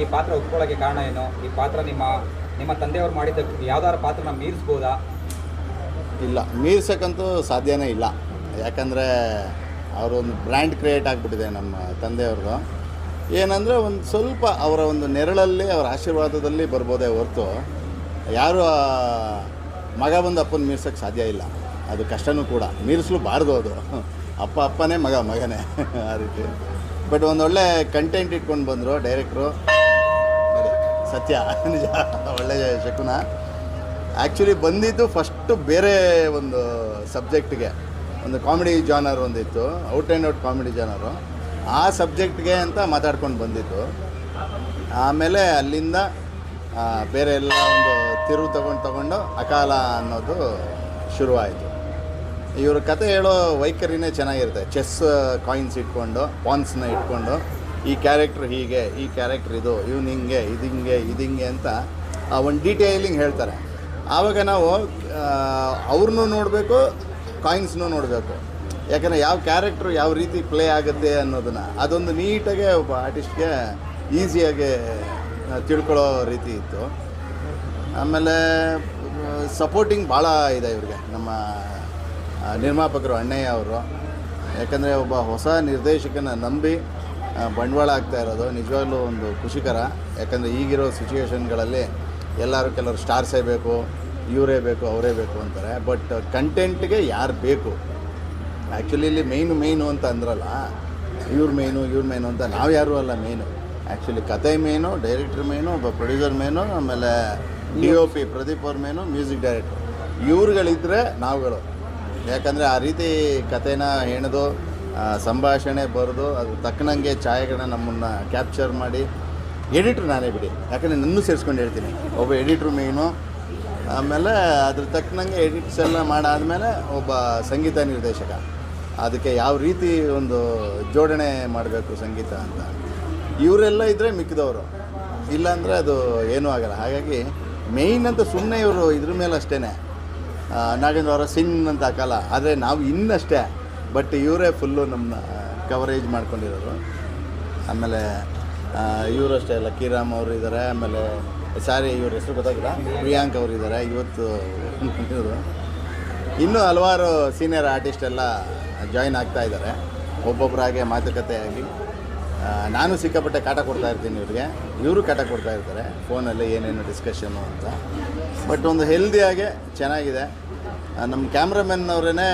ಈ ಪಾತ್ರ ಒಪ್ಕೊಳ್ಳೋಕ್ಕೆ ಕಾರಣ ಏನು? ಈ ಪಾತ್ರ ನಿಮ್ಮ ನಿಮ್ಮ ತಂದೆಯವರು ಮಾಡಿದ್ದ ಯಾವ್ದಾದ್ರು ಪಾತ್ರನ ಮೀರಿಸ್ಬೋದಾ? ಇಲ್ಲ, ಮೀರ್ಸಕ್ಕಂತೂ ಸಾಧ್ಯನೇ ಇಲ್ಲ. ಯಾಕಂದರೆ ಅವರೊಂದು ಬ್ರ್ಯಾಂಡ್ ಕ್ರಿಯೇಟ್ ಆಗಿಬಿಟ್ಟಿದೆ ನಮ್ಮ ತಂದೆಯವ್ರದ್ದು. ಏನಂದರೆ ಒಂದು ಸ್ವಲ್ಪ ಅವರ ಒಂದು ನೆರಳಲ್ಲಿ, ಅವರ ಆಶೀರ್ವಾದದಲ್ಲಿ ಬರ್ಬೋದೇ ಹೊರತು ಯಾರು ಮಗ ಬಂದು ಅಪ್ಪನ ಮೀರ್ಸೋಕ್ಕೆ ಸಾಧ್ಯ ಇಲ್ಲ. ಅದು ಕಷ್ಟನೂ ಕೂಡ. ಮೀರಿಸ್ಲೂಬಾರ್ದು ಅದು. ಅಪ್ಪ ಅಪ್ಪನೇ ಮಗ, ಮಗನೇ ಆ ರೀತಿ. ಬಟ್ ಒಂದೊಳ್ಳೆ ಕಂಟೆಂಟ್ ಇಟ್ಕೊಂಡು ಬಂದರು ಡೈರೆಕ್ಟ್ರು ಸತ್ಯ, ನಿಜ, ಒಳ್ಳೆ ಶಕುನ. ಆ್ಯಕ್ಚುಲಿ ಬಂದಿದ್ದು ಫಸ್ಟು ಬೇರೆ ಒಂದು ಸಬ್ಜೆಕ್ಟ್ಗೆ ಒಂದು ಕಾಮಿಡಿ ಜಾನರ್ ಒಂದಿತ್ತು out and out comedy genre ಆ ಸಬ್ಜೆಕ್ಟ್ಗೆ ಅಂತ ಮಾತಾಡ್ಕೊಂಡು ಬಂದಿತ್ತು ಆಮೇಲೆ ಅಲ್ಲಿಂದ ಬೇರೆ ಎಲ್ಲ ಒಂದು ತಿರುವು ತಗೊಂಡು ತಗೊಂಡು ಅಕಾಲ ಅನ್ನೋದು ಶುರುವಾಯಿತು. ಇವ್ರ ಕತೆ ಹೇಳೋ ವೈಖರಿನೇ ಚೆನ್ನಾಗಿರುತ್ತೆ. ಚೆಸ್ ಕಾಯಿನ್ಸ್ ಇಟ್ಕೊಂಡು ಪಾನ್ಸ್ನ ಇಟ್ಕೊಂಡು, ಈ ಕ್ಯಾರೆಕ್ಟ್ರ್ ಹೀಗೆ, ಈ ಕ್ಯಾರೆಕ್ಟ್ರ್ ಇದು, ಇವ್ನು ಹಿಂಗೆ, ಇದು ಹಿಂಗೆ ಇದು ಹಿಂಗೆ ಅಂತ ಒಂದು ಡೀಟೇಲಿಂಗ್ ಹೇಳ್ತಾರೆ. ಆವಾಗ ನಾವು ಅವ್ರನ್ನೂ ನೋಡಬೇಕು ಕಾಯಿನ್ಸ್ನೂ ನೋಡಬೇಕು. ಯಾಕಂದರೆ ಯಾವ ಕ್ಯಾರೆಕ್ಟ್ರು ಯಾವ ರೀತಿ ಪ್ಲೇ ಆಗುತ್ತೆ ಅನ್ನೋದನ್ನು, ಅದೊಂದು ನೀಟಾಗೆ ಒಬ್ಬ ಆರ್ಟಿಸ್ಟ್ಗೆ ಈಸಿಯಾಗಿ ತಿಳ್ಕೊಳ್ಳೋ ರೀತಿ ಇತ್ತು. ಆಮೇಲೆ ಸಪೋರ್ಟಿಂಗ್ ಭಾಳ ಇದೆ ಇವ್ರಿಗೆ, ನಮ್ಮ ನಿರ್ಮಾಪಕರು ಅಣ್ಣಯ್ಯ ಅವರು. ಯಾಕಂದರೆ ಒಬ್ಬ ಹೊಸ ನಿರ್ದೇಶಕನ ನಂಬಿ ಬಂಡವಾಳ ಆಗ್ತಾ ಇರೋದು ನಿಜವಾಗ್ಲೂ ಒಂದು ಖುಷಿಕರ. ಯಾಕಂದರೆ ಈಗಿರೋ ಸಿಚುವೇಶನ್ಗಳಲ್ಲಿ ಎಲ್ಲರೂ ಕೆಲವರು ಸ್ಟಾರ್ಸೇ ಬೇಕು, ಇವರೇ ಬೇಕು, ಅವರೇ ಬೇಕು ಅಂತಾರೆ. ಬಟ್ ಕಂಟೆಂಟ್ಗೆ ಯಾರು ಬೇಕು? ಆ್ಯಕ್ಚುಲಿ ಇಲ್ಲಿ ಮೇಯ್ನು ಮೇನು ಅಂತ ಅಂದ್ರಲ್ಲ, ಇವ್ರ ಮೇಯ್ನು ಇವ್ರ ಮೇಯ್ನು ಅಂತ ನಾವು ಯಾರೂ ಅಲ್ಲ ಮೇನು ಆ್ಯಕ್ಚುಲಿ ಕತೆ ಮೇನು ಡೈರೆಕ್ಟರ್ ಮೇನು ಒಬ್ಬ ಪ್ರೊಡ್ಯೂಸರ್ ಮೇನು ಆಮೇಲೆ ಡಿ ಒ ಪಿ ಪ್ರದೀಪ್ ಅವ್ರ ಮೇನು ಮ್ಯೂಸಿಕ್ ಡೈರೆಕ್ಟರ್ ಇವ್ರುಗಳಿದ್ರೆ ನಾವುಗಳು. ಯಾಕಂದರೆ ಆ ರೀತಿ ಕಥೆನ ಹೆಣೆದು ಸಂಭಾಷಣೆ ಬರೆದು, ಅದು ತಕ್ಕನಂಗೆ ಛಾಯೆಗಳನ್ನ ನಮ್ಮನ್ನು ಕ್ಯಾಪ್ಚರ್ ಮಾಡಿ ಎಡಿಟ್ರ್ ನಾನೇ ಬಿಡಿ. ಯಾಕಂದರೆ ನನ್ನೂ ಸೇರಿಸ್ಕೊಂಡು ಹೇಳ್ತೀನಿ. ಒಬ್ಬ ಎಡಿಟ್ರು ಮೇಯ್ನು ಆಮೇಲೆ ಅದ್ರ ತಕ್ಕನಂಗೆ ಎಡಿಟ್ಸ್ ಎಲ್ಲ ಮಾಡಾದಮೇಲೆ ಒಬ್ಬ ಸಂಗೀತ ನಿರ್ದೇಶಕ. ಅದಕ್ಕೆ ಯಾವ ರೀತಿ ಒಂದು ಜೋಡಣೆ ಮಾಡಬೇಕು ಸಂಗೀತ ಅಂತ. ಇವರೆಲ್ಲ ಇದ್ದರೆ ಮಿಕ್ಕಿದವರು. ಇಲ್ಲಾಂದರೆ ಅದು ಏನೂ ಆಗಲ್ಲ. ಹಾಗಾಗಿ ಮೇಯ್ನ್ ಅಂತ ಸುಮ್ಮನೆ ಇವರು ಇದ್ರ ಮೇಲೆ ಅಷ್ಟೇ ನಾಗೇಂದ್ರ ಅವರ ಸಿನ್ ಅಂತ ಹಾಕಲ್ಲ, ಆದರೆ ನಾವು ಇನ್ನಷ್ಟೇ ಬಟ್ ಇವರೇ ಫುಲ್ಲು ನಮ್ಮನ್ನ ಕವರೇಜ್ ಮಾಡ್ಕೊಂಡಿರೋರು ಆಮೇಲೆ ಇವರು ಅಷ್ಟೇ ಲಕ್ಕೀರಾಮ್ ಅವರು ಇದ್ದಾರೆ ಆಮೇಲೆ, ಸಾರಿ, ಇವ್ರ ಹೆಸರು ಗೊತ್ತಾಗಿಲ್ಲ ಪ್ರಿಯಾಂಕ್ ಅವರು ಇದ್ದಾರೆ ಇವತ್ತು ಇನ್ನೂ ಹಲವಾರು ಸೀನಿಯರ್ ಆರ್ಟಿಸ್ಟ್ ಎಲ್ಲ ಜಾಯಿನ್ ಆಗ್ತಾ ಇದ್ದಾರೆ ಒಬ್ಬೊಬ್ಬರಾಗೆ ಮಾತುಕತೆ ಆಗಿ ನಾನು ಸಿಕ್ಕಾಪಟ್ಟೆ ಕಾಟ ಕೊಡ್ತಾ ಇರ್ತೀನಿ ಇವ್ರಿಗೆ. ಇವರು ಕಾಟ ಕೊಡ್ತಾ ಇರ್ತಾರೆ. ಫೋನಲ್ಲಿ ಏನೇನು ಡಿಸ್ಕಷನ್ನು ಅಂತ. ಬಟ್ ಒಂದು ಹೆಲ್ದಿಯಾಗೆ ಚೆನ್ನಾಗಿದೆ. ನಮ್ಮ ಕ್ಯಾಮ್ರಾಮನ್ ಅವರೇ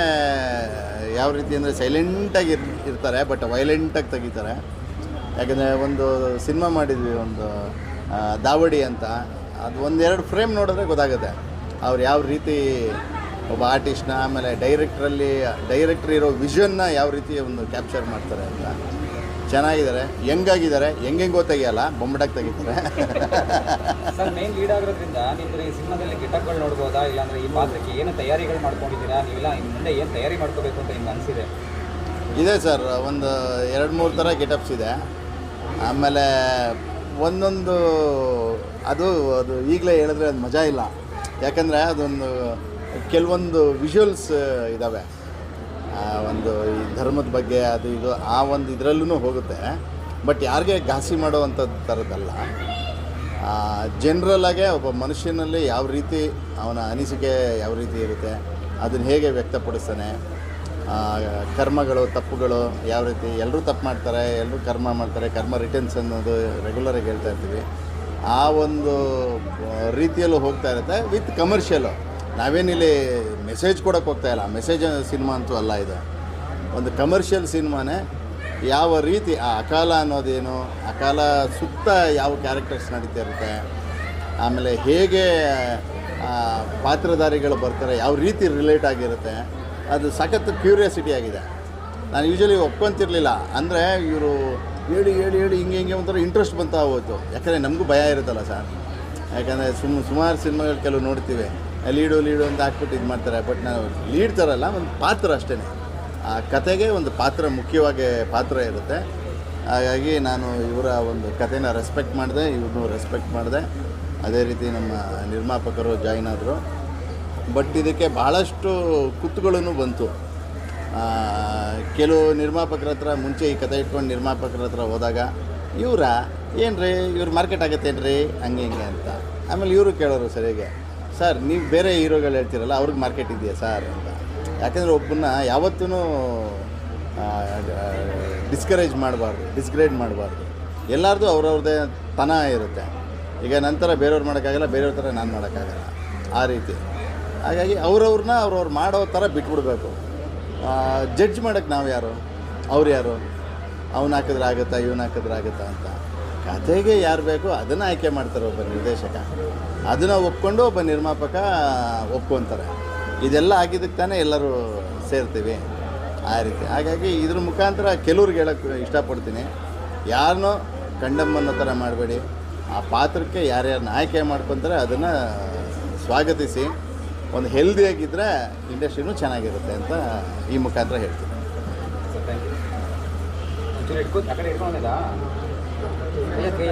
ಯಾವ ರೀತಿ ಅಂದರೆ ಸೈಲೆಂಟಾಗಿ ಇರ್, ಇರ್ತಾರೆ ಬಟ್ ವೈಲೆಂಟಾಗಿ ತೆಗಿತಾರೆ. ಯಾಕಂದರೆ ಒಂದು ಸಿನಿಮಾ ಮಾಡಿದ್ವಿ, ಒಂದು ದಾವಡಿ ಅಂತ. ಅದು ಒಂದೆರಡು ಫ್ರೇಮ್ ನೋಡಿದ್ರೆ ಗೊತ್ತಾಗುತ್ತೆ. ಅವ್ರು ಯಾವ ರೀತಿ ಒಬ್ಬ ಆರ್ಟಿಸ್ಟ್ನ ಆಮೇಲೆ ಡೈರೆಕ್ಟ್ರಲ್ಲಿ ಡೈರೆಕ್ಟ್ರ್ ಇರೋ ವಿಷನ್ನ ಯಾವ ರೀತಿ ಒಂದು ಕ್ಯಾಪ್ಚರ್ ಮಾಡ್ತಾರೆ ಅಂತ. ಚೆನ್ನಾಗಿದ್ದಾರೆ. ಹೆಂಗಾಗಿದ್ದಾರೆ? ಹೆಂಗೆಂಗೋ ತೆಗಿಯಲ್ಲ ಬೊಂಬಡಾಗಿ ತೆಗಿತಾರೆ. ಸರ್ ಮೇನ್ ಲೀಡ್ ಆಗಿರೋದ್ರಿಂದ ನಿಮ್ದು ಈ ಸಿನಿಮಾದಲ್ಲಿ ಗೆಟಪ್ಗಳು ನೋಡ್ಬೋದಾ? ಇಲ್ಲಾಂದ್ರೆ ಈ ಪಾತ್ರಕ್ಕೆ ಏನು ತಯಾರಿಗಳು ಮಾಡ್ಕೊಂಡಿದ್ದೀರಾ? ನೀವೆಲ್ಲ ಮುಂದೆ ಏನು ತಯಾರಿ ಮಾಡ್ಕೋಬೇಕು ಅಂತ ನಿಮ್ಗೆ ಅನಿಸಿದೆ. ಇದೆ ಸರ್ ಒಂದು ಎರಡು ಮೂರು ಥರ ಗೆಟಪ್ಸ್ ಇದೆ. ಆಮೇಲೆ ಒಂದೊಂದು ಅದು ಅದು ಈಗಲೇ ಹೇಳಿದ್ರೆ ಅದು ಮಜಾ ಇಲ್ಲ. ಯಾಕಂದರೆ ಅದೊಂದು ಕೆಲವೊಂದು ವಿಷುವಲ್ಸ್ ಇದ್ದಾವೆ ಒಂದು ಈ ಧರ್ಮದ ಬಗ್ಗೆ ಅದು ಇದು ಆ ಒಂದು ಇದರಲ್ಲೂ ಹೋಗುತ್ತೆ. ಬಟ್ ಯಾರಿಗೆ ಘಾಸಿ ಮಾಡುವಂಥದ್ದು ಥರದ್ದಲ್ಲ. ಜನರಲ್ಲಾಗೆ ಒಬ್ಬ ಮನುಷ್ಯನಲ್ಲಿ ಯಾವ ರೀತಿ ಅವನ ಅನಿಸಿಕೆ ಯಾವ ರೀತಿ ಇರುತ್ತೆ, ಅದನ್ನು ಹೇಗೆ ವ್ಯಕ್ತಪಡಿಸ್ತಾನೆ ಕರ್ಮಗಳು, ತಪ್ಪುಗಳು ಯಾವ ರೀತಿ ಎಲ್ಲರೂ ತಪ್ಪು ಮಾಡ್ತಾರೆ ಎಲ್ಲರೂ ಕರ್ಮ ಮಾಡ್ತಾರೆ, ಕರ್ಮ ರಿಟರ್ನ್ಸ್ ಅನ್ನೋದು ರೆಗ್ಯುಲರಾಗಿ ಹೇಳ್ತಾ ಇರ್ತೀವಿ. ಆ ಒಂದು ರೀತಿಯಲ್ಲೂ ಹೋಗ್ತಾ ಇರುತ್ತೆ ವಿತ್ ಕಮರ್ಷಿಯಲು ನಾವೇನಿಲ್ಲಿ ಮೆಸೇಜ್ ಕೊಡೋಕೆ ಹೋಗ್ತಾ ಇಲ್ಲ. ಮೆಸೇಜ್ ಸಿನಿಮಾ ಅಂತೂ ಅಲ್ಲ ಇದು. ಒಂದು ಕಮರ್ಷಿಯಲ್ ಸಿನಿಮಾನೇ ಯಾವ ರೀತಿ ಆ ಅಕಾಲ ಅನ್ನೋದೇನು, ಅಕಾಲ ಸುತ್ತ ಯಾವ ಕ್ಯಾರೆಕ್ಟರ್ಸ್ ನಡೀತಾ ಇರುತ್ತೆ ಆಮೇಲೆ ಹೇಗೆ ಪಾತ್ರಧಾರಿಗಳು ಬರ್ತಾರೆ, ಯಾವ ರೀತಿ ರಿಲೇಟ್ ಆಗಿರುತ್ತೆ, ಅದು ಸಖತ್ ಕ್ಯೂರಿಯಾಸಿಟಿ ಆಗಿದೆ. ನಾನು ಯೂಶ್ವಲಿ ಒಪ್ಕೊಂತಿರ್ಲಿಲ್ಲ. ಅಂದರೆ ಇವರು ಹೇಳಿ ಹೇಳಿ ಹೇಳಿ ಹಿಂಗೆ ಹಿಂಗೆ ಒಂಥರ ಇಂಟ್ರೆಸ್ಟ್ ಬಂತಾ ಹೋಯ್ತು. ಯಾಕಂದರೆ ನಮಗೂ ಭಯ ಇರುತ್ತಲ್ಲ ಸರ್. ಯಾಕಂದರೆ ಸುಮ್, ಸುಮಾರು ಸಿನಿಮಾಗಳು ಕೆಲವು ನೋಡ್ತೀವಿ. ಲೀಡು ಲೀಡು ಅಂತ ಹಾಕ್ಬಿಟ್ಟು ಇದು ಮಾಡ್ತಾರೆ. ಬಟ್ ನಾವು ಲೀಡ್ ಥರಲ್ಲ ಒಂದು ಪಾತ್ರ ಅಷ್ಟೇ ಆ ಕತೆಗೆ ಒಂದು ಪಾತ್ರ, ಮುಖ್ಯವಾಗಿ ಪಾತ್ರ ಇರುತ್ತೆ. ಹಾಗಾಗಿ ನಾನು ಇವರ ಒಂದು ಕಥೆನ ರೆಸ್ಪೆಕ್ಟ್ ಮಾಡಿದೆ, ಇವ್ರನ್ನೂ ರೆಸ್ಪೆಕ್ಟ್ ಮಾಡಿದೆ. ಅದೇ ರೀತಿ ನಮ್ಮ ನಿರ್ಮಾಪಕರು, ಜಾಯ್ನ್ ಆದರು. ಬಟ್ ಇದಕ್ಕೆ ಭಾಳಷ್ಟು ಕುತ್ತುಗಳನ್ನು ಬಂತು. ಕೆಲವು ನಿರ್ಮಾಪಕರ ಹತ್ರ, ಮುಂಚೆ ಈ ಕತೆ ಇಟ್ಕೊಂಡು ನಿರ್ಮಾಪಕರ ಹತ್ರ ಹೋದಾಗ, ಇವರ ಏನು ರೀ ಇವ್ರು ಮಾರ್ಕೆಟ್ ಆಗತ್ತೇನು ರೀ ಹಂಗೆ, ಹಿಂಗೆ ಅಂತ. ಆಮೇಲೆ ಇವರು ಕೇಳೋರು ಸರಿಯಾಗಿ ಸರ್, ನೀವು ಬೇರೆ ಹೀರೋಗಳು ಹೇಳ್ತೀರಲ್ಲ, ಅವ್ರಿಗೆ ಮಾರ್ಕೆಟ್ ಇದೆಯಾ ಸರ್ ಅಂತ. ಯಾಕಂದರೆ ಒಬ್ಬನ್ನ ಯಾವತ್ತೂ ಡಿಸ್ಕರೇಜ್ ಮಾಡಬಾರ್ದು ಡಿಸ್ಗ್ರೇಡ್ ಮಾಡಬಾರ್ದು. ಎಲ್ಲರದು ಅವ್ರವ್ರದ್ದೇ ತನ ಇರುತ್ತೆ. ಈಗ ನಂತರ ಬೇರೆಯವ್ರು ಮಾಡೋಕ್ಕಾಗಲ್ಲ, ಬೇರೆಯವ್ರ ಥರ ನಾನು ಮಾಡೋಕ್ಕಾಗಲ್ಲ. ಆ ರೀತಿ. ಹಾಗಾಗಿ ಅವ್ರವ್ರನ್ನ ಅವ್ರವ್ರು ಮಾಡೋ ಥರ ಬಿಟ್ಬಿಡ್ಬೇಕು. ಜಡ್ಜ್ ಮಾಡೋಕ್ಕೆ ನಾವು ಯಾರು? ಅವ್ರು ಯಾರು? ಅವ್ನು ಹಾಕಿದ್ರೆ ಆಗುತ್ತಾ, ಇವನು ಹಾಕಿದ್ರೆ ಆಗುತ್ತಾ ಅಂತ. ಕತೆಗೆ ಯಾರು ಬೇಕೋ ಅದನ್ನು ಆಯ್ಕೆ ಮಾಡ್ತಾರೆ ಒಬ್ಬ ನಿರ್ದೇಶಕ. ಅದನ್ನು ಒಪ್ಕೊಂಡು ಒಬ್ಬ ನಿರ್ಮಾಪಕ ಒಪ್ಕೊತಾರೆ. ಇದೆಲ್ಲ ಆಗಿದ್ದಕ್ಕೆ ತಾನೇ ಎಲ್ಲರೂ ಸೇರ್ತೀವಿ ಆ ರೀತಿ. ಹಾಗಾಗಿ ಇದ್ರ ಮುಖಾಂತರ ಕೆಲವ್ರಿಗೆ ಹೇಳೋಕ್ಕೆ ಇಷ್ಟಪಡ್ತೀನಿ. ಯಾರನ್ನೂ ಕಂಡಮ್ಮನ್ನೋ ಥರ ಮಾಡಬೇಡಿ. ಆ ಪಾತ್ರಕ್ಕೆ ಯಾರ್ಯಾರನ್ನ ಆಯ್ಕೆ ಮಾಡ್ಕೊತಾರೆ ಅದನ್ನು ಸ್ವಾಗತಿಸಿ. ಒಂದು ಹೆಲ್ದಿಯಾಗಿದ್ದರೆ ಇಂಡಸ್ಟ್ರಿನೂ ಚೆನ್ನಾಗಿರುತ್ತೆ ಅಂತ ಈ ಮುಖಾಂತರ ಹೇಳ್ತೀನಿ. ಬೇಗ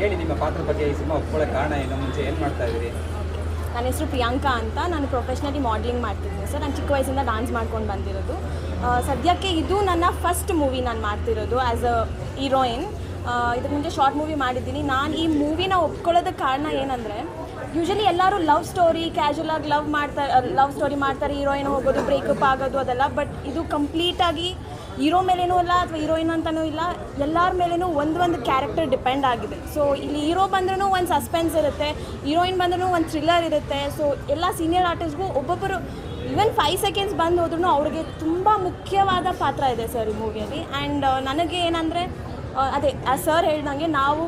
ಹೇಳಿ ನಿಮ್ಮ ಪಾತ್ರ ಬಗ್ಗೆ ಈ ಸಿನಿಮಾ ಕಾರಣ ಏನು ಮುಂಚೆ ಏನು ಮಾಡ್ತಾ ನನ್ನ ಹೆಸರು ಪ್ರಿಯಾಂಕಾ ಅಂತ. ನಾನು ಪ್ರೊಫೆಷ್ನಲಿ ಮಾಡಲಿಂಗ್ ಮಾಡ್ತಿದ್ದೀನಿ ಸರ್. ನಾನು ಚಿಕ್ಕ ವಯಸ್ಸಿಂದ ಡಾನ್ಸ್ ಮಾಡ್ಕೊಂಡು ಬಂದಿರೋದು. ಸದ್ಯಕ್ಕೆ ಇದು ನನ್ನ ಫಸ್ಟ್ ಮೂವಿ ನಾನು ಮಾಡ್ತಿರೋದು ಆ್ಯಸ್ ಅ ಹೀರೋಯಿನ್ ಇದಕ್ಕೆ ಮುಂಚೆ ಶಾರ್ಟ್ ಮೂವಿ ಮಾಡಿದ್ದೀನಿ. ನಾನು ಈ ಮೂವಿನ ಒಪ್ಕೊಳ್ಳೋದಕ್ಕೆ ಕಾರಣ ಏನಂದರೆ ಯೂಶಲಿ ಎಲ್ಲರೂ ಲವ್ ಸ್ಟೋರಿ ಕ್ಯಾಶುವಲ್ ಆಗಿ ಲವ್ ಮಾಡ್ತಾರೆ ಲವ್ ಸ್ಟೋರಿ ಮಾಡ್ತಾರೆ ಹೀರೋಯಿನ್ ಹೋಗೋದು ಬ್ರೇಕಪ್ ಆಗೋದು ಅದೆಲ್ಲ. ಬಟ್ ಇದು ಕಂಪ್ಲೀಟಾಗಿ ಹೀರೋ ಮೇಲೇನೂ ಅಲ್ಲ ಅಥವಾ ಹೀರೋಯಿನ್ ಅಂತಲೂ ಇಲ್ಲ. ಎಲ್ಲರ ಮೇಲೇನೂ ಒಂದು ಒಂದು ಕ್ಯಾರೆಕ್ಟರ್ ಡಿಪೆಂಡ್ ಆಗಿದೆ. ಸೊ ಇಲ್ಲಿ ಹೀರೋ ಬಂದ್ರೂ ಒಂದು ಸಸ್ಪೆನ್ಸ್ ಇರುತ್ತೆ ಹೀರೋಯಿನ್ ಬಂದ್ರೂ ಒಂದು ಥ್ರಿಲ್ಲರ್ ಇರುತ್ತೆ. ಸೊ ಎಲ್ಲ ಸೀನಿಯರ್ ಆರ್ಟಿಸ್ಟ್ಗೂ ಒಬ್ಬೊಬ್ಬರು ಈವನ್ ಫೈವ್ ಸೆಕೆಂಡ್ಸ್ ಬಂದು ಹೋದ್ರೂ ಅವ್ರಿಗೆ ತುಂಬ ಮುಖ್ಯವಾದ ಪಾತ್ರ ಇದೆ ಸರ್ ಈ ಮೂವಿಯಲ್ಲಿ ಆ್ಯಂಡ್ ನನಗೆ ಏನಂದರೆ ಅದೇ ಸರ್ ಹೇಳ್ದಂಗೆ ನಾವು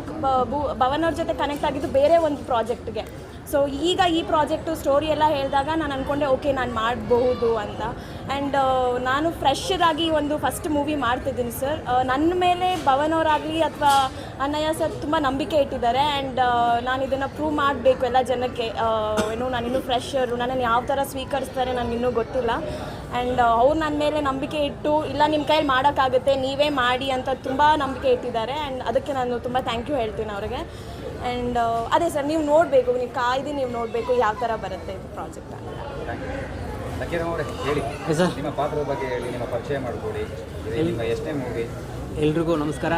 ಭವನ್ ಅವ್ರ ಜೊತೆ ಕನೆಕ್ಟ್ ಆಗಿದ್ದು ಬೇರೆ ಒಂದು ಪ್ರಾಜೆಕ್ಟ್ಗೆ ಸೊ ಈಗ ಈ ಪ್ರಾಜೆಕ್ಟು ಸ್ಟೋರಿ ಎಲ್ಲ ಹೇಳಿದಾಗ ನಾನು ಅಂದ್ಕೊಂಡೆ ಓಕೆ ನಾನು ಮಾಡಬಹುದು ಅಂತ. ಆ್ಯಂಡ್ ನಾನು ಫ್ರೆಶರ್ ಆಗಿ ಒಂದು ಫಸ್ಟ್ ಮೂವಿ ಮಾಡ್ತಿದ್ದೀನಿ ಸರ್ ನನ್ನ ಮೇಲೆ ಭವನ್ ಅವರಾಗಲಿ ಅಥವಾ ಅಣ್ಣಯ್ಯ ಸರ್ ತುಂಬ ನಂಬಿಕೆ ಇಟ್ಟಿದ್ದಾರೆ. ಆ್ಯಂಡ್ ನಾನು ಇದನ್ನು ಪ್ರೂವ್ ಮಾಡಬೇಕು ಎಲ್ಲ ಜನಕ್ಕೆ. ಏನು ನಾನಿನ್ನೂ ಫ್ರೆಶರು ನನ್ನನ್ನು ಯಾವ ಥರ ಸ್ವೀಕರಿಸ್ತಾರೆ ನನಗಿನ್ನೂ ಗೊತ್ತಿಲ್ಲ. ಆ್ಯಂಡ್ ಅವ್ರು ನನ್ನ ಮೇಲೆ ನಂಬಿಕೆ ಇಟ್ಟು, ಇಲ್ಲ ನಿಮ್ಮ ಕೈಯಲ್ಲಿ ಮಾಡೋಕ್ಕಾಗುತ್ತೆ, ನೀವೇ ಮಾಡಿ ಅಂತ ತುಂಬ ನಂಬಿಕೆ ಇಟ್ಟಿದ್ದಾರೆ. ಆ್ಯಂಡ್ ಅದಕ್ಕೆ ನಾನು ತುಂಬ ಥ್ಯಾಂಕ್ ಯು ಹೇಳ್ತೀನಿ ಅವ್ರಿಗೆ. ಆ್ಯಂಡ್ ಅದೇ ಸರ್ ನೀವು ನೋಡಬೇಕು ನೀವು ಕಾಯ್ದು ನೀವು ನೋಡಬೇಕು ಯಾವ ಥರ ಬರುತ್ತೆ ಇದು ಪ್ರಾಜೆಕ್ಟ್ ಅಂತ. ಹೇಳಿ. ಸರ್ ನಿಮ್ಮ ಪಾತ್ರದ ಬಗ್ಗೆ ಹೇಳಿ ನಿಮ್ಮ ಪರಿಚಯ ಮಾಡಿಕೊಡಿ. ಇದು ನಿಮ್ಮ ಎಷ್ಟೇ ಮೂವಿ ಎಲ್ರಿಗೂ ನಮಸ್ಕಾರ.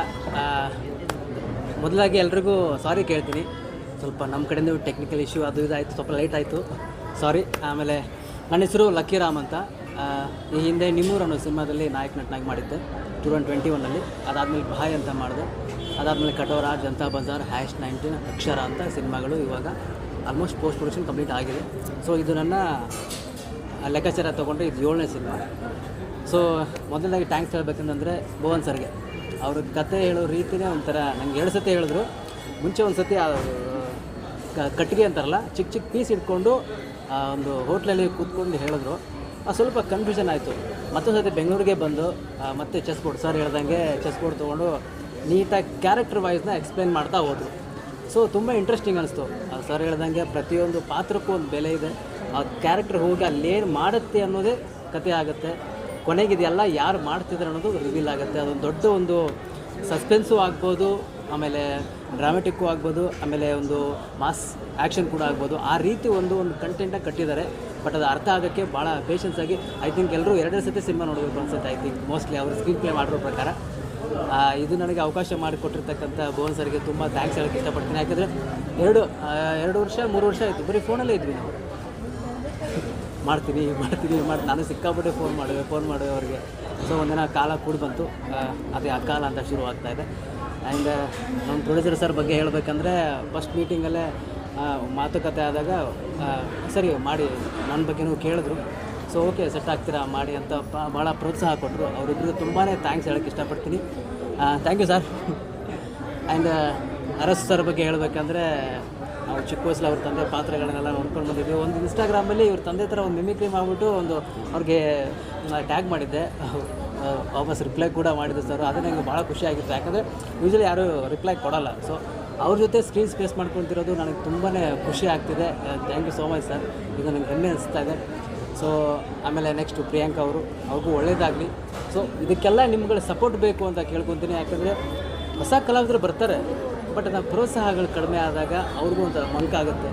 ಮೊದಲಾಗಿ ಎಲ್ರಿಗೂ ಸಾರಿ ಕೇಳ್ತೀನಿ. ಸ್ವಲ್ಪ ನಮ್ಮ ಕಡೆಯಿಂದ ಟೆಕ್ನಿಕಲ್ ಇಶ್ಯೂ ಅದು ಇದಾಯಿತು ಸ್ವಲ್ಪ ಲೇಟ್ ಆಯಿತು. ಸಾರಿ ಆಮೇಲೆ ನನ್ನ ಹೆಸರು ಲಕ್ಕಿ ರಾಮ್ ಅಂತ. ಆ, ಈ ಹಿಂದೆ ನಿಮ್ಮೂರು ಅನ್ನೋ ಸಿನಿಮಾದಲ್ಲಿ ನಾಯಕ ನಟನಾಗಿ ಮಾಡಿದ್ದೆ ಟೂ ತೌಸಂಡ್ ಟ್ವೆಂಟಿ ಒನ್ನಲ್ಲಿ ಅದಾದಮೇಲೆ ಭಾಯ್ ಅಂತ ಮಾಡಿದೆ. ಅದಾದಮೇಲೆ ಕಟೋರ ಜನತಾ ಬಜಾರ್, ಹ್ಯಾಶ್ ನೈನ್ಟೀನ್ ಅಕ್ಷರ ಅಂತ ಸಿನಿಮಾಗಳು ಇವಾಗ ಆಲ್ಮೋಸ್ಟ್ ಪೋಸ್ಟ್ ಪ್ರೊಡಕ್ಷನ್ ಕಂಪ್ಲೀಟ್ ಆಗಿದೆ. ಸೊ ಇದು ನನ್ನ ಲೆಕ್ಕಾಚಾರ ತೊಗೊಂಡು ಇದು ಏಳನೇ ಸಿನಿಮಾ. ಸೊ ಮೊದಲನೇದಾಗಿ ಟ್ಯಾಂಕ್ಸ್ ಹೇಳ್ಬೇಕಂತಂದರೆ ಭುವನ್ ಸರ್ಗೆ. ಅವ್ರ ಕತೆ ಹೇಳೋ ರೀತಿನೇ ಒಂಥರ ನಂಗೆ ಎರಡು ಸತಿ ಹೇಳಿದ್ರು. ಮುಂಚೆ ಒಂದು ಸತಿ ಕಟ್ಟಿಗೆ ಅಂತಾರಲ್ಲ, ಚಿಕ್ಕ ಚಿಕ್ಕ ಪೀಸ್ ಇಟ್ಕೊಂಡು ಒಂದು ಹೋಟ್ಲಲ್ಲಿ ಕೂತ್ಕೊಂಡು ಹೇಳಿದ್ರು. ಸ್ವಲ್ಪ ಕನ್ಫ್ಯೂಷನ್ ಆಯಿತು. ಮತ್ತೊಂದು ಸತಿ ಬೆಂಗಳೂರಿಗೆ ಬಂದು ಮತ್ತೆ ಚೆಸ್ ಬೋರ್ಡ್ ಸರ್ ಹೇಳ್ದಂಗೆ ಚೆಸ್ ಬೋರ್ಡ್ ತೊಗೊಂಡು ನೀಟಾಗಿ ಕ್ಯಾರೆಕ್ಟರ್ ವೈಸ್ನ ಎಕ್ಸ್ಪ್ಲೇನ್ ಮಾಡ್ತಾ ಹೋದರು. ಸೊ ತುಂಬ ಇಂಟ್ರೆಸ್ಟಿಂಗ್ ಅನಿಸ್ತು. ಸರ್ ಹೇಳ್ದಂಗೆ ಪ್ರತಿಯೊಂದು ಪಾತ್ರಕ್ಕೂ ಒಂದು ಬೆಲೆ ಇದೆ. ಆ ಕ್ಯಾರೆಕ್ಟರ್ ಹೋಗಿ ಅಲ್ಲೇನು ಮಾಡುತ್ತೆ ಅನ್ನೋದೇ ಕತೆ ಆಗುತ್ತೆ. ಕೊನೆಗಿದೆಯಲ್ಲ ಯಾರು ಮಾಡ್ತಿದ್ದಾರೆ ಅನ್ನೋದು ರಿವೀಲ್ ಆಗುತ್ತೆ. ಅದೊಂದು ದೊಡ್ಡ ಒಂದು ಸಸ್ಪೆನ್ಸು ಆಗ್ಬೋದು, ಆಮೇಲೆ ಡ್ರಾಮೆಟಿಕ್ಕು ಆಗ್ಬೋದು, ಆಮೇಲೆ ಒಂದು ಮಾಸ್ ಆ್ಯಕ್ಷನ್ ಕೂಡ ಆಗ್ಬೋದು. ಆ ರೀತಿ ಒಂದು ಒಂದು ಕಂಟೆಂಟಾಗಿ ಕಟ್ಟಿದ್ದಾರೆ ಬಟ್ ಅದು ಅರ್ಥ ಆಗೋಕ್ಕೆ ಭಾಳ ಪೇಷನ್ಸ್ ಆಗಿ ಐ ಥಿಂಕ್ ಎಲ್ಲರೂ ಎರಡೇ ಸತಿ ಸಿನಿಮಾ ನೋಡಬೇಕು ಅನ್ಸುತ್ತೆ ಐ ಥಿಂಕ್ ಮೋಸ್ಟ್ಲಿ ಅವರು ಸ್ಕ್ರೀನ್ ಪ್ಲೇ ಮಾಡಿರೋ ಪ್ರಕಾರ. ಇದು ನನಗೆ ಅವಕಾಶ ಮಾಡಿಕೊಟ್ಟಿರ್ತಕ್ಕಂಥ ಭುವನ್ ಸರ್ಗೆ ತುಂಬ ಥ್ಯಾಂಕ್ಸ್ ಹೇಳೋಕ್ಕೆ ಇಷ್ಟಪಡ್ತೀನಿ. ಯಾಕಂದರೆ ಎರಡು ಎರಡು ವರ್ಷ, ಮೂರು ವರ್ಷ ಆಯಿತು. ಬರೀ ಫೋನಲ್ಲೇ ಇದ್ವಿ ನಾವು. ಮಾಡ್ತೀನಿ ಮಾಡ್ತೀನಿ ಮಾಡಿ ನಾನು ಸಿಕ್ಕಾಪಟ್ಟೆ ಫೋನ್ ಮಾಡುವೆ ಫೋನ್ ಮಾಡುವೆ ಅವ್ರಿಗೆ. ಸೊ ಒಂದಿನ ಕಾಲ ಕೂಡ ಬಂತು. ಅದೇ ಆ ಕಾಲ ಅಂತ ಶುರು ಆಗ್ತಾ ಇದೆ. ಆ್ಯಂಡ್ ನಮ್ಮ ಪ್ರೊಡ್ಯೂಸರ್ ಸರ್ ಬಗ್ಗೆ ಹೇಳಬೇಕಂದ್ರೆ ಫಸ್ಟ್ ಮೀಟಿಂಗಲ್ಲೇ ಮಾತುಕತೆ ಆದಾಗ ಸರಿ, ಮಾಡಿ ನನ್ನ ಬಗ್ಗೆನೂ ಕೇಳಿದ್ರು. ಸೊ ಓಕೆ ಸೆಟ್ ಆಗ್ತೀರಾ ಮಾಡಿ ಅಂತ ಭಾಳ ಪ್ರೋತ್ಸಾಹ ಕೊಟ್ಟರು. ಅವರಿಬ್ಬರಿಗೂ ತುಂಬಾ ಥ್ಯಾಂಕ್ಸ್ ಹೇಳೋಕ್ಕೆ ಇಷ್ಟಪಡ್ತೀನಿ. Thank you sir and Aras sir ಬಗ್ಗೆ ಹೇಳಬೇಕಂದ್ರೆ, ನಾವು ಚಿಕ್ಕ ವಯಸ್ಸಲ್ಲಿ ಅವ್ರ ತಂದೆ ಪಾತ್ರಗಳನ್ನೆಲ್ಲ ನೋಡ್ಕೊಂಡು ಬಂದಿದ್ವಿ. ಒಂದು ಇನ್ಸ್ಟಾಗ್ರಾಮಲ್ಲಿ ಇವ್ರ ತಂದೆ ಥರ ಒಂದು ಮಿಮಿಕ್ರಿ ಮಾಡಿಬಿಟ್ಟು ಒಂದು ಅವ್ರಿಗೆ ಟ್ಯಾಗ್ ಮಾಡಿದ್ದೆ. ವಾಪಸ್ ರಿಪ್ಲೈ ಕೂಡ ಮಾಡಿದ್ದೆ ಸರ್ ಅದು ನನಗೆ ಭಾಳ ಖುಷಿಯಾಗಿತ್ತು ಯಾಕಂದರೆ ಯೂಶಲಿ ಯಾರೂ ರಿಪ್ಲೈ ಕೊಡೋಲ್ಲ. ಸೊ ಅವ್ರ ಜೊತೆ ಸ್ಕ್ರೀನ್ ಸ್ಪೇಸ್ ಮಾಡ್ಕೊತಿರೋದು ನನಗೆ ತುಂಬಾ ಖುಷಿ ಆಗ್ತಿದೆ. Thank you so much sir ಇದು ನನಗೆ ಹೆಮ್ಮೆ ಅನಿಸ್ತಾ ಇದೆ. ಸೊ ಆಮೇಲೆ ನೆಕ್ಸ್ಟು ಪ್ರಿಯಾಂಕಾ ಅವರು, ಅವ್ರಿಗೂ ಒಳ್ಳೇದಾಗಲಿ. ಸೊ ಇದಕ್ಕೆಲ್ಲ ನಿಮ್ಗಳ ಸಪೋರ್ಟ್ ಬೇಕು ಅಂತ ಕೇಳ್ಕೊತೀನಿ. ಯಾಕಂದರೆ ಹೊಸ ಕಲಾವಿದರು ಬರ್ತಾರೆ ಬಟ್ ನಾವು ಪ್ರೋತ್ಸಾಹಗಳು ಕಡಿಮೆ ಆದಾಗ ಅವ್ರಿಗೂ ಒಂದು ಮಂಕಾಗುತ್ತೆ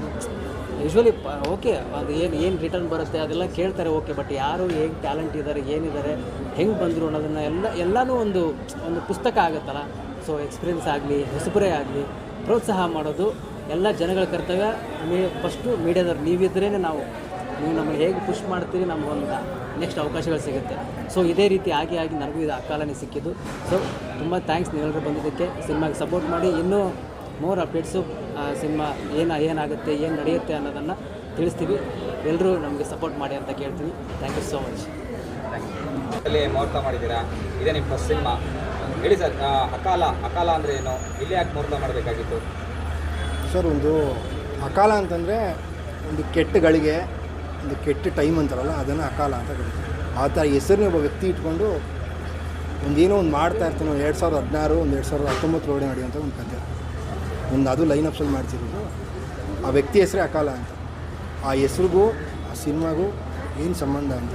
ಯೂಶ್ವಲಿ ಓಕೆ ಅದು ಏನು ಏನು ರಿಟರ್ನ್ ಬರುತ್ತೆ ಅದೆಲ್ಲ ಕೇಳ್ತಾರೆ ಓಕೆ ಬಟ್ ಯಾರು ಹೇಗೆ ಟ್ಯಾಲೆಂಟ್ ಇದ್ದಾರೆ ಏನಿದ್ದಾರೆ ಹೆಂಗೆ ಬಂದರು ಅನ್ನೋದನ್ನು ಎಲ್ಲ, ಎಲ್ಲನೂ ಒಂದು ಒಂದು ಪುಸ್ತಕ ಆಗುತ್ತಲ್ಲ. ಸೊ ಎಕ್ಸ್ಪೀರಿಯನ್ಸ್ ಆಗಲಿ, ಹೊಸಬರೇ ಆಗಲಿ, ಪ್ರೋತ್ಸಾಹ ಮಾಡೋದು ಎಲ್ಲ ಜನಗಳ ಕರ್ತವ್ಯ. ಮೀ ಫಸ್ಟು ಮೀಡಿಯಾದವ್ರು ನೀವಿದ್ರೇ ನಾವು. ನೀವು ನಮಗೆ ಹೇಗೆ ಪುಷ್ ಮಾಡ್ತೀರಿ ನಮಗೊಂದು ನೆಕ್ಸ್ಟ್ ಅವಕಾಶಗಳು ಸಿಗುತ್ತೆ. ಸೊ ಇದೇ ರೀತಿ ಆಗಿ ಆಗಿ ನನಗೂ ಇದು ಅಕಾಲನೇ ಸಿಕ್ಕಿದ್ದು. ಸೊ ತುಂಬ ಥ್ಯಾಂಕ್ಸ್ ನೀವೆಲ್ಲರೂ ಬಂದಿದ್ದಕ್ಕೆ. ಸಿನಿಮಾಗೆ ಸಪೋರ್ಟ್ ಮಾಡಿ ಇನ್ನೂ ಮೋರ್ ಅಪ್ಡೇಟ್ಸು ಸಿನಿಮಾ ಏನು ಏನಾಗುತ್ತೆ ಏನು ನಡೆಯುತ್ತೆ ಅನ್ನೋದನ್ನು ತಿಳಿಸ್ತೀವಿ. ಎಲ್ಲರೂ ನಮಗೆ ಸಪೋರ್ಟ್ ಮಾಡಿ ಅಂತ ಕೇಳ್ತೀನಿ ಥ್ಯಾಂಕ್ ಯು ಸೋ ಮಚ್ ಅಲ್ಲಿ ಮುಹೂರ್ತ ಮಾಡಿದ್ದೀರಾ? ಇದೇ ನಿಮ್ಮ ಫಸ್ಟ್ ಸಿನಿಮಾ. ಹೇಳಿ ಸರ್ ಅಕಾಲ ಅಕಾಲ ಅಂದರೆ ಏನು? ಇಲ್ಲಿ ಯಾಕೆ ಮುಹೂರ್ತ ಮಾಡಬೇಕಾಗಿತ್ತು? ಸರ್ ಒಂದು ಅಕಾಲ ಅಂತಂದರೆ ಒಂದು ಕೆಟ್ಟ ಗಳಿಗೆ ಒಂದು ಕೆಟ್ಟ ಟೈಮ್ ಅಂತಾರಲ್ಲ ಅದನ್ನು ಅಕಾಲ ಅಂತ ಕರೀತಾರೆ. ಆ ಥರ ಹೆಸರನ್ನ ಒಬ್ಬ ವ್ಯಕ್ತಿ ಇಟ್ಕೊಂಡು ಒಂದೇನೋ ಒಂದು ಮಾಡ್ತಾ ಇರ್ತಾನೆ ಒಂದು ಎರಡು ಸಾವಿರದ ಹದಿನಾರು ಒಂದು ಎರಡು ಸಾವಿರದ ಹತ್ತೊಂಬತ್ತರೊಳಗಡೆ ನಡೆಯುವಂಥ ಒಂದು ಕತೆ ಒಂದು ಅದು ಲೈನ್ ಅಪ್ಸಲ್ಲಿ ಮಾಡ್ತಿರೋದು. ಆ ವ್ಯಕ್ತಿ ಹೆಸರೇ ಅಕಾಲ ಅಂತ. ಆ ಹೆಸ್ರಿಗೂ ಆ ಸಿನಿಮಾಗೂ ಏನು ಸಂಬಂಧ ಅಂತ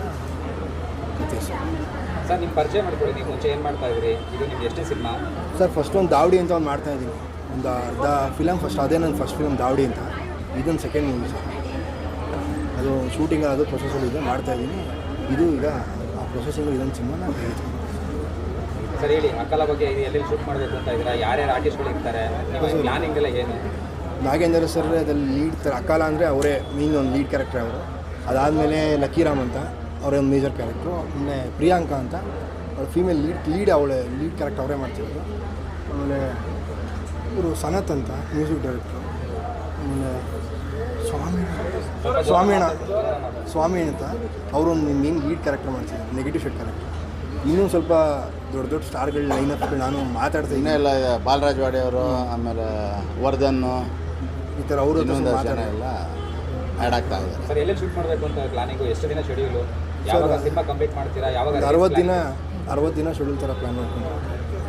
ಕತೆ ಸರ್ ಸರ್ ನಿಮ್ಮ ಪರಿಚಯ ಮಾಡ್ಕೊಳ್ಳಿ ನೀವು ಮುಂಚೆ ಏನು ಮಾಡ್ತಾ ಇದ್ರಿ ಇದು ನಿಮ್ಗೆ ಎಷ್ಟೇ ಸಿನಿಮಾ? ಸರ್ ಫಸ್ಟ್ ಒಂದು ದಾವಡಿ ಅಂತ ಒಂದು ಮಾಡ್ತಾ ಇದ್ದೀನಿ. ಒಂದು ಅರ್ಧ ಫಿಲಮ್ ಫಸ್ಟ್ ಅದೇ ನನ್ನ ಫಸ್ಟ್ ಫಿಲಮ್ ದಾವಡಿ ಅಂತ. ಇದೊಂದು ಸೆಕೆಂಡ್ ಮೂವಿ ಸರ್. ಅದು ಶೂಟಿಂಗ್ ಅದು ಪ್ರೊಸೆಸಲ್ಲಿ ಇದೆ ಮಾಡ್ತಾ ಇದ್ದೀನಿ. ಇದು ಈಗ ಆ ಪ್ರೊಸೆಸಿಂಗ್ ಇದೊಂದು ಸಿನಿಮಾ ನಾನು ಹೇಳ್ತೀನಿ. ಸರ್ ಹೇಳಿ ಅಕಾಲ ಬಗ್ಗೆ ಇದು ಎಲ್ಲೆಲ್ಲಿ ಶೂಟ್ ಮಾಡಬೇಕು ಅಂತ ಇದ್ದೀರಾ? ಯಾರ್ಯಾರು ಆರ್ಟಿಸ್ಟ್ಗಳು ಇರ್ತಾರೆ? ಪ್ಲಾನಿಂಗ್ ಎಲ್ಲ ಏನು? ನಾಗೇಂದ್ರ ಸರ್ ಅದರಲ್ಲಿ ಲೀಡ್ ಅಕಾಲ ಅಂದರೆ ಅವರೇ ಮೀನ್ ಒಂದು ಲೀಡ್ ಕ್ಯಾರೆಕ್ಟರ್ ಅವರು. ಅದಾದಮೇಲೆ ಲಕ್ಕೀರಾಮ್ ಅಂತ ಅವರೇ ಒಂದು ಮೇಜರ್ ಕ್ಯಾರೆಕ್ಟ್ರು ಆಮೇಲೆ ಪ್ರಿಯಾಂಕಾ ಅಂತ ಅವಳು ಫೀಮೇಲ್ ಲೀಡ್ ಲೀಡ್ ಅವಳೆ ಲೀಡ್ ಕ್ಯಾರೆಕ್ಟರ್ ಅವರೇ ಮಾಡ್ತಿದ್ರು ಆಮೇಲೆ ಇವರು ಸನತ್ ಅಂತ ಮ್ಯೂಸಿಕ್ ಡೈರೆಕ್ಟ್ರು ಆಮೇಲೆ ಸ್ವಾಮಿ ಸ್ವಾಮಿಯಣ್ಣ ಸ್ವಾಮಿ ಅಂತ. ಅವರೊಂದು ಮೇನ್ ಲೀಡ್ ಕ್ಯಾರೆಕ್ಟರ್ ಮಾಡ್ತಿದ್ದಾರೆ ನೆಗೆಟಿವ್ ಶೆಟ್ ಕ್ಯಾರೆಕ್ಟರ್ ಇನ್ನೂ ಸ್ವಲ್ಪ ದೊಡ್ಡ ದೊಡ್ಡ ಸ್ಟಾರ್ಗಳ ಅಪ್ ನಾನು ಮಾತಾಡ್ತೀನಿ ಇನ್ನೂ ಎಲ್ಲ ಬಾಲರಾಜ್ ವಾಡಿ ಅವರು ಆಮೇಲೆ ವರ್ಧನ್ ಈ ಥರ ಅವರು ಜನ ಎಲ್ಲ ಆ್ಯಡ್ ಆಗ್ತಾ ಇದ್ದಾರೆ. ಸರ್ ಎಲ್ಲೇ ಶೂಟ್ ಮಾಡಬೇಕು ಅಂತ ಪ್ಲಾನಿಂಗು ಎಷ್ಟು ದಿನ ಶೆಡ್ಯೂಲು ಯಾವಾಗ ಸಿನಿಮಾ ಕಂಪ್ಲೀಟ್ ಮಾಡ್ತೀರಾ? ಯಾವಾಗ ಒಂದು ಅರವತ್ತು ದಿನ ಅರವತ್ತು ದಿನ ಶೆಡ್ಯೂಲ್ ಥರ ಪ್ಲ್ಯಾನ್ ಮಾಡ್ಕೊಂಡು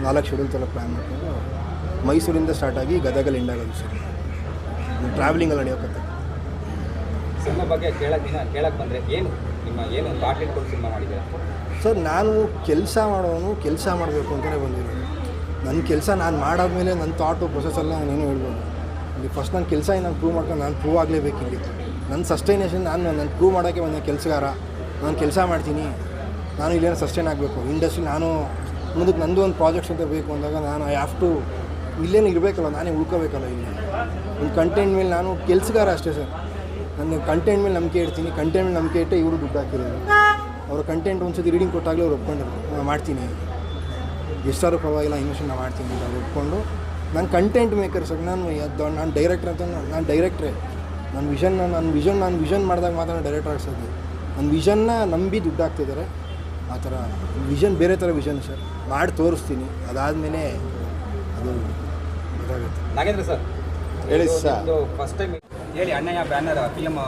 ನಾಲ್ಕು ಶೆಡ್ಯೂಲ್ ಥರ ಪ್ಲ್ಯಾನ್ ಮಾಡ್ಕೊಂಡು ಮೈಸೂರಿಂದ ಸ್ಟಾರ್ಟ್ ಆಗಿ ಗದಗಲ್ಲಿ ಎಂಡ್ ಆಗೋದು ಸರ್ ಟ್ರಾವೆಲಿಂಗಲ್ಲಿ ನಡೆಯೋಕತ್ತೆ. ಸಿನಿಮಾ ಬಗ್ಗೆ ಕೇಳಕ್ ದಿನ ಕೇಳಕ್ ಬಂದ್ರೆ ಏನು? ನಿಮ್ಮ ಏನು ಇಟ್ಕೊಂಡು ಸಿನಿಮಾ ಮಾಡಿದ್ದೀರಾ? ಸರ್, ನಾನು ಕೆಲಸ ಮಾಡೋನು ಕೆಲಸ ಮಾಡಬೇಕು ಅಂತಲೇ ಬಂದಿದ್ದೀನಿ. ನನ್ನ ಕೆಲಸ ನಾನು ಮಾಡಾದ್ಮೇಲೆ ನನ್ನ ಥಾಟು ಪ್ರೊಸೆಸ್ ನಾನು ನಾನೇನು ಹೇಳ್ಬೋದು? ಇಲ್ಲಿ ಫಸ್ಟ್ ನನ್ನ ಕೆಲಸ ನಾನು ಪ್ರೂವ್ ಮಾಡ್ಕೊಂಡು, ನಾನು ಪ್ರೂವ್ ಆಗಲೇಬೇಕು ಇಲ್ಲಿ. ನನ್ನ ಸಸ್ಟೈನೇಷನ್ ನಾನು ನನ್ನ ಪ್ರೂವ್ ಮಾಡೋಕ್ಕೆ ಬಂದ ಕೆಲಸಗಾರ. ನಾನು ಕೆಲಸ ಮಾಡ್ತೀನಿ. ನಾನು ಇಲ್ಲೇನೋ ಸಸ್ಟೈನ್ ಆಗಬೇಕು. ಇಂಡಸ್ಟ್ರಿ ನಾನು ಮುಂದಕ್ಕೆ ನಂದು ಒಂದು ಪ್ರಾಜೆಕ್ಟ್ಸ್ ಅಂತ ಬೇಕು ಅಂದಾಗ ನಾನು ಐ ಹ್ಯಾವ್ ಟು ಇಲ್ಲೇನು ಇರಬೇಕಲ್ಲ, ನಾನೇ ಉಳ್ಕೋಬೇಕಲ್ಲ ಇಲ್ಲಿ. ಒಂದು ಕಂಟೆಂಟ್ ಮೇಲೆ ನಾನು ಕೆಲಸಗಾರ ಅಷ್ಟೇ ಸರ್. ನನ್ನ ಕಂಟೆಂಟ್ ಮೇಲೆ ನಂಬಿಕೆ ಇಡ್ತೀನಿ. ಕಂಟೆಂಟ್ ಮೇಲೆ ನಂಬಿಕೆ ಇಟ್ಟು ಇವರು ದುಡ್ಡು ಹಾಕಿರೋದು. ಅವ್ರ ಕಂಟೆಂಟ್ ಒಂದ್ಸತಿ ರೀಡಿಂಗ್ ಕೊಟ್ಟಾಗಲೇ ಅವ್ರು ಒಪ್ಕೊಂಡ್ರು. ನಾನು ಮಾಡ್ತೀನಿ. ಎಷ್ಟಾದ್ರೂ ಪರವಾಗಿಲ್ಲ ಇನ್ವೆಸ್ಟ್ ನಾನು ಮಾಡ್ತೀನಿ ಅಂತ ಒಪ್ಕೊಂಡು ನಾನು ಕಂಟೆಂಟ್ ಮೇಕರ್ ಸರ್. ನಾನು ನಾನು ಡೈರೆಕ್ಟ್ರ್ ಅಂತ ನಾನು ಡೈರೆಕ್ಟ್ರೆ ನನ್ನ ವಿಷನ್ ನನ್ನ ವಿಷನ್ ನಾನು ವಿಷನ್ ಮಾಡಿದಾಗ ಮಾತ್ರ ನಾನು ಡೈರೆಕ್ಟರ್ ಆಗ್ಸೋದು ನನ್ನ ವಿಷನ್ನ ನಂಬಿ ದುಡ್ಡು ಹಾಕ್ತಿದ್ದಾರೆ. ಆ ಥರ ವಿಷನ್ ಬೇರೆ ಥರ ವಿಷನ್ ಸರ್. ಮಾಡಿ ತೋರಿಸ್ತೀನಿ. ಅದಾದಮೇಲೆ ಅದು ಇದಾಗುತ್ತೆ ನಾಗೇಂದ್ರ ಸರ್ ಹೇಳಿ ಸರ್. ಫಸ್ಟ್ ಟೈಮ್ ಹೇಳಿ ಅಣ್ಣಯ್ಯ ಬ್ಯಾನರ್ ಫಿಲಮ್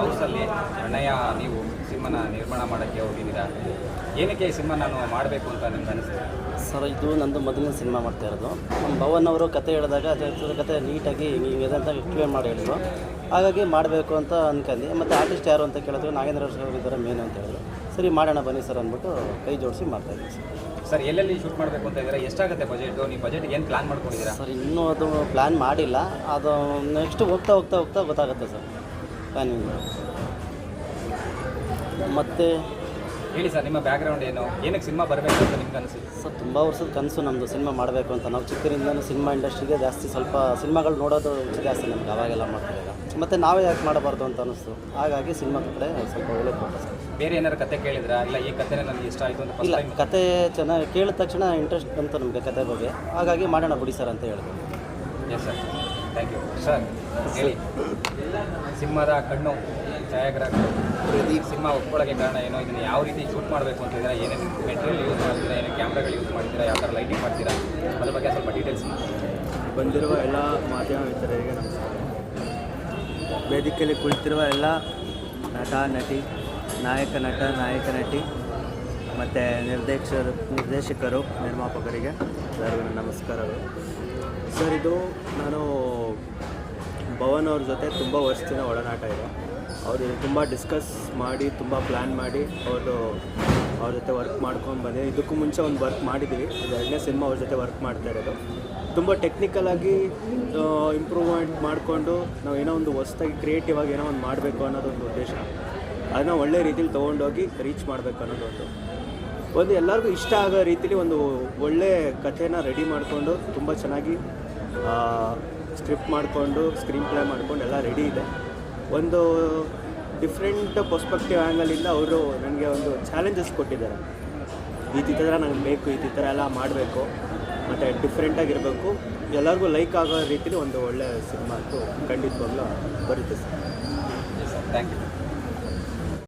ಹೌಸಲ್ಲಿ ಅಣ್ಣಯ್ಯ, ನೀವು ಸಿನಿಮಾನ ನಿರ್ಮಾಣ ಮಾಡೋಕ್ಕೆ ಹೋಗಿದ್ದೀರಾ? ಏನಕ್ಕೆ ಈ ಸಿನಿಮಾ ನಾನು ಮಾಡಬೇಕು ಅಂತ ನಿಮ್ಗೆ ಅನಿಸ್ತು ಸರ್, ಇದು ನಂದು ಮೊದಲನೇ ಸಿನಿಮಾ ಮಾಡ್ತಾ ಇರೋದು. ನಮ್ಮ ಭವನ್ ಅವರು ಕತೆ ಹೇಳಿದಾಗ ಅದ್ರ ಕತೆ ನೀಟಾಗಿ ನೀವು ಅಂತ ಎಕ್ಸ್ಪ್ಲೇನ್ ಮಾಡಿ ಹೇಳಿದ್ರು. ಹಾಗಾಗಿ ಮಾಡಬೇಕು ಅಂತ ಅನ್ಕೊಂಡು. ಮತ್ತು ಆರ್ಟಿಸ್ಟ್ ಯಾರು ಅಂತ ಕೇಳಿದ್ರು, ನಾಗೇಂದ್ರ ಇದ್ದಾರೆ ಮೇನ್ ಅಂತ ಹೇಳಿದ್ರು. ಸರಿ ಮಾಡೋಣ ಬನ್ನಿ ಸರ್ ಅಂದ್ಬಿಟ್ಟು ಕೈ ಜೋಡಿಸಿ ಮಾಡ್ತಾ ಇದ್ದೀವಿ ಸರ್. ಸರ್ ಎಲ್ಲೆಲ್ಲಿ ಶೂಟ್ ಮಾಡಬೇಕು ಅಂತ ಇದ್ದಾರೆ? ಎಷ್ಟಾಗುತ್ತೆ ಬಜೆಟ್ ನೀವು ಬಜೆಟ್ ಏನು ಪ್ಲಾನ್ ಮಾಡ್ಕೊಂಡಿದ್ದೀರಾ? ಸರ್ ಇನ್ನೂ ಅದು ಪ್ಲ್ಯಾನ್ ಮಾಡಿಲ್ಲ. ಅದು ನೆಕ್ಸ್ಟ್ ಹೋಗ್ತಾ ಹೋಗ್ತಾ ಹೋಗ್ತಾ ಗೊತ್ತಾಗುತ್ತೆ ಸರ್ ಪ್ಲ್ಯಾನಿಂಗ್ ಮತ್ತು ಹೇಳಿ ಸರ್ ನಿಮ್ಮ ಬ್ಯಾಕ್ಗ್ರೌಂಡ್ ಏನು? ಏನಕ್ಕೆ ಸಿನಿಮಾ ಬರಬೇಕು ಅಂತ ನಿಮ್ಗೆ ಅನಿಸುತ್ತೆ? ಸರ್ ತುಂಬ ವರ್ಷದ ಕನಸು ನಮ್ಮದು ಸಿನಿಮಾ ಮಾಡಬೇಕು ಅಂತ. ನಾವು ಚಿಕ್ಕರಿಂದಲೂ ಸಿನಿಮಾ ಇಂಡಸ್ಟ್ರಿಗೆ ಜಾಸ್ತಿ ಸ್ವಲ್ಪ ಸಿನಿಮಾಗಳು ನೋಡೋದು ಜಾಸ್ತಿ ನಮ್ಗೆ ಅವಾಗೆಲ್ಲ ಮಾಡ್ತಿದ್ದಾಗ ಮತ್ತು ನಾವೇ ಯಾಕೆ ಮಾಡಬಾರ್ದು ಅಂತ ಅನ್ನಿಸ್ತು. ಹಾಗಾಗಿ ಸಿನಿಮಾ ಕಡೆ ಸ್ವಲ್ಪ ಒಳ್ಳೆ ಫೋಕಸ್ ಬೇರೆ ಏನಾದ್ರು ಕತೆ ಕೇಳಿದ್ರಾ? ಇಲ್ಲ ಈ ಕತೆನೇ ನನಗೆ ಇಷ್ಟ ಆಯಿತು ಅಂತ ಫಸ್ಟ್ ಇಲ್ಲ ಟೈಮ್ ಕತೆ ಚೆನ್ನಾಗಿ ಕೇಳಿದ ತಕ್ಷಣ ಇಂಟ್ರೆಸ್ಟ್ ಬಂತು ನಮಗೆ ಕತೆ ಬಗ್ಗೆ. ಹಾಗಾಗಿ ಮಾಡೋಣ ಬಿಡಿ ಸರ್ ಅಂತ ಹೇಳಿದೆ. Yes sir thank you sir ಹೇಳಿ. ಸಿಂಹದ ಕಣ್ಣು ಛಾಯಾಗ್ರಾಹಕರು ಪ್ರದೀಪ್ ಸಿನಿಮಾ ಒಪ್ಕೊಳ್ಳೋಕ್ಕೆ ಕಾರಣ ಏನೋ? ಇದನ್ನು ಯಾವ ರೀತಿ ಶೂಟ್ ಮಾಡಬೇಕು ಅಂತಿದ್ದೀರಾ ಏನೇನು ಮೆಟೀರಿಯಲ್ ಯೂಸ್ ಮಾಡ್ತೀರಾ ಏನೇನು ಕ್ಯಾಮ್ರಾಗಳು ಯೂಸ್ ಮಾಡ್ತೀರಾ ಯಾವ ಥರ ಲೈಟಿಂಗ್ ಮಾಡ್ತೀರಾ ಅದ್ರ ಬಗ್ಗೆ ಸ್ವಲ್ಪ ಡೀಟೇಲ್ಸ್ ಬಂದಿರುವ ಎಲ್ಲ ಮಾಧ್ಯಮ ಮಿತ್ರರಿಗೆ ನಮಸ್ಕಾರ. ವೇದಿಕೆಯಲ್ಲಿ ಕುಳಿತಿರುವ ಎಲ್ಲ ನಟ ನಟಿ ನಾಯಕ ನಟ, ನಾಯಕ ನಟಿ, ಮತ್ತು ನಿರ್ದೇಶಕರು ನಿರ್ದೇಶಕರು, ನಿರ್ಮಾಪಕರಿಗೆ ಎಲ್ಲರಿಗೂ ನಮಸ್ಕಾರಗಳು. ಸರ್, ಇದು ನಾನು ಭವನ್ ಅವ್ರ ಜೊತೆ ತುಂಬ ವರ್ಷದಿಂದ ಒಡನಾಟ ಇದೆ. ಅವರು ತುಂಬ ಡಿಸ್ಕಸ್ ಮಾಡಿ, ತುಂಬ ಪ್ಲ್ಯಾನ್ ಮಾಡಿ ಅವರು ಅವ್ರ ಜೊತೆ ವರ್ಕ್ ಮಾಡ್ಕೊಂಡು ಬಂದೆ ಇದಕ್ಕೂ ಮುಂಚೆ ಒಂದು ವರ್ಕ್ ಮಾಡಿದ್ದೀವಿ ಇದು ಎರಡನೇ ಸಿನಿಮಾ ಅವ್ರ ಜೊತೆ ವರ್ಕ್ ಮಾಡ್ತಾ ಇರೋದು. ತುಂಬ ಟೆಕ್ನಿಕಲಾಗಿ ಇಂಪ್ರೂವ್ಮೆಂಟ್ ಮಾಡಿಕೊಂಡು ನಾವು ಏನೋ ಒಂದು ಹೊಸ್ದಾಗಿ ಕ್ರಿಯೇಟಿವ್ ಆಗಿ ಏನೋ ಒಂದು ಮಾಡಬೇಕು ಅನ್ನೋದೊಂದು ಉದ್ದೇಶ. ಅದನ್ನ ಒಳ್ಳೆ ರೀತಿಲಿ ತೊಗೊಂಡೋಗಿ ರೀಚ್ ಮಾಡಬೇಕು ಅನ್ನೋದು ಒಂದು. ಒಂದು ಎಲ್ಲರಿಗೂ ಇಷ್ಟ ಆಗೋ ರೀತಿಲಿ ಒಂದು ಒಳ್ಳೆ ಕಥೆನ ರೆಡಿ ಮಾಡಿಕೊಂಡು ತುಂಬ ಚೆನ್ನಾಗಿ ಸ್ಕ್ರಿಪ್ಟ್ ಮಾಡಿಕೊಂಡು ಸ್ಕ್ರೀನ್ ಪ್ಲೇ ಮಾಡ್ಕೊಂಡು ಎಲ್ಲ ರೆಡಿ ಇದೆ. ಒಂದು ಡಿಫ್ರೆಂಟ್ ಪರ್ಸ್ಪೆಕ್ಟಿವ್ ಆ್ಯಂಗಲಿಂದ ಅವರು ನನಗೆ ಒಂದು ಚಾಲೆಂಜಸ್ ಕೊಟ್ಟಿದ್ದಾರೆ. ಈ ಥರ ನನಗೆ ಬೇಕು, ಈ ಥರ ಎಲ್ಲ ಮಾಡಬೇಕು, ಮತ್ತು ಡಿಫ್ರೆಂಟಾಗಿರಬೇಕು ಎಲ್ಲರಿಗೂ ಲೈಕ್ ಆಗೋ ರೀತಿಲಿ ಒಂದು ಒಳ್ಳೆಯ ಸಿನಿಮಾ ಅಂತೂ ಖಂಡಿತವಾಗ್ಲೂ ಬರುತ್ತೆ ಸರ್. Thank you